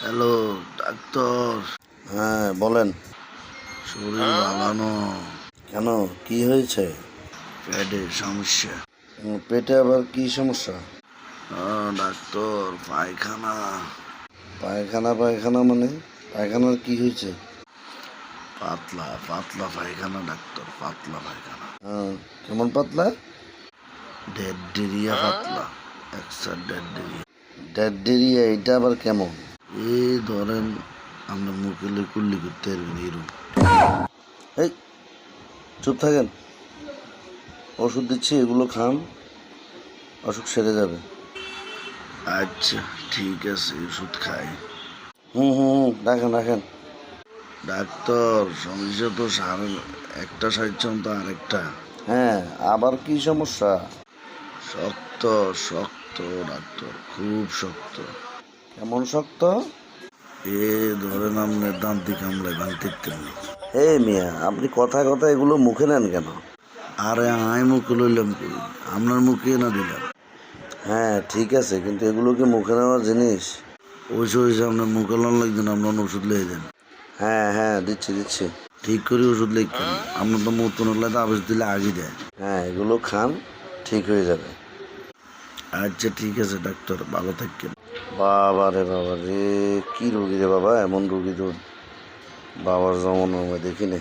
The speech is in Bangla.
Hello doctor. হ্যাঁ বলেন। শরীর ভালানো কেন? কি হয়েছে? পেটে সমস্যা। পেটে আবার কি সমস্যা? আহ, ডাক্তার পায়খানা। পায়খানা পায়খানা মানে? পায়খানার কি হয়েছে? পাতলা পাতলা পায়খানা ডাক্তার পাতলা পায়খানা। হ্যাঁ কেমন পাতলা? ডেড ডিরিয়া পাতলা একশো ডেড ডিরিয়া। ডেড ডেরিয়া এটা আবার কেমন? এই ধরেন আমরা মুখে কুল্লি করতে পারবেন এরকম এই চুপ থাকেন। ওষুধ দিচ্ছি এগুলো খান। অসুখ সেরে যাবে। আচ্ছা ঠিক আছে ওষুধ খাই। হুম হুম হুম রাখেন রাখেন। ডাক্তার সমস্যা তো সার একটা সাইডছেন তো আরেকটা। হ্যাঁ আবার কি সমস্যা? শক্ত শক্ত ডাক্তার খুব শক্ত। কেমন শক্ত? এ ধরেন আপনার দান্তি কামড়ায় ভাঙতে না এই মিয়া আপনি কথা কথা এগুলো মুখে নেন কেন? আরে আয় মুখে লইলাম আপনার মুখে না দিলাম। হ্যাঁ ঠিক আছে কিন্তু এগুলো কি মুখে নেওয়ার জিনিস? ওইসে ওইসে আপনার মুখে লন লাগবে না আপনার ওষুধ লিয়ে দেন। হ্যাঁ হ্যাঁ দিচ্ছি দিচ্ছি। ঠিক করে ওষুধ লিখবেন আপনার তো মতন হলে তো আবেশ দিলে আগে দেয়। হ্যাঁ এগুলো খান ঠিক হয়ে যাবে। আচ্ছা ঠিক আছে ডাক্তার ভালো থাকেন বাবা রে বাবা রে কি রুগী রে বাবা এমন রুগী তো বাবার জমানো দেখিনি।